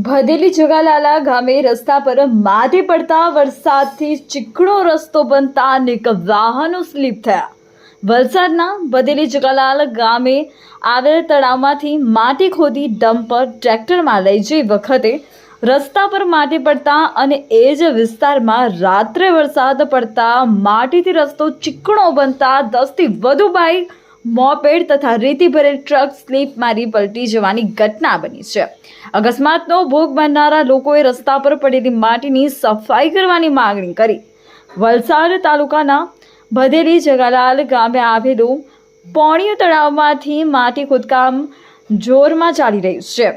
ભદેલી જગાલાલા ગામે રસ્તા પર માટી પડતા વરસાદથી ચીકણો રસ્તો બનતા અનેક વાહનો સ્લીપ થયા. વલસાડના ભદેલી જગાલાલ ગામે આવેલ તળાવમાંથી માટી ખોદી ડમ્પર ટ્રેક્ટરમાં લઈ જઈ વખતે રસ્તા પર માટી પડતા અને એ જ વિસ્તારમાં રાત્રે વરસાદ પડતા માટીથી રસ્તો ચીકણો બનતા દસથી વધુ બાઇક મોપેડ તથા રેતી ભરેલ ટ્રક સ્લીપ મારી પલટી જવાની ઘટના બની છે. અકસ્માતનો ભોગ બનનારા લોકોએ રસ્તા પર પડેલી માટીની સફાઈ કરવાની માંગણી કરી. વલસાડ તાલુકાના ભદેલી જગાલાલ ગામે આવેલું પોણિયું તળાવમાંથી માટી ખોદકામ જોરમાં ચાલી રહ્યું છે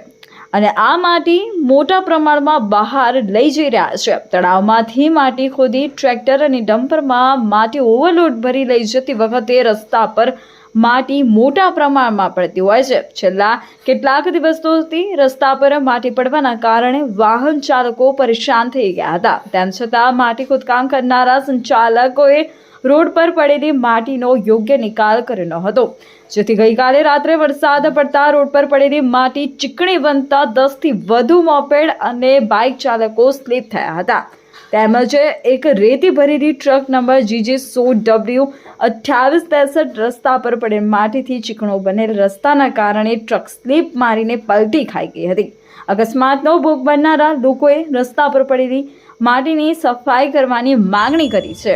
અને આ માટી મોટા પ્રમાણમાં બહાર લઈ જઈ રહ્યા છે. તળાવમાંથી માટી ખોદી ટ્રેક્ટર અને ડમ્પરમાં માટી ઓવરલોડ ભરી લઈ જતી વખતે રસ્તા પર માટી મોટા પ્રમાણમાં પડતી હોય છે. છેલ્લા કેટલાક દિવસોથી રસ્તા પર માટી પડવાના કારણે વાહન ચાલકો પરેશાન થઈ ગયા હતા. તેમ છતાં માટી ખોદકામ કરનારા સંચાલકોએ રોડ પર પડેલી માટીનો યોગ્ય નિકાલ કર્યો ન હતો. જેથી ગઈકાલે રાત્રે વરસાદ પડતા રોડ પર પડેલી માટી ચીકણી બનતા દસથી વધુ મોપેડ અને બાઇક ચાલકો સ્લીપ થયા હતા. તેમજ એક રેતી ભરેલી ટ્રક નંબર જીજે સો ડબલ્યુ અઠ્યાવીસ ત્રેસઠ રસ્તા પર પડેલ માટીથી ચીકણો બનેલ રસ્તાના કારણે ટ્રક સ્લીપ મારીને પલટી ખાઈ ગઈ હતી. અકસ્માતનો ભોગ બનનારા લોકોએ રસ્તા પર પડેલી માટીની સફાઈ કરવાની માંગણી કરી છે.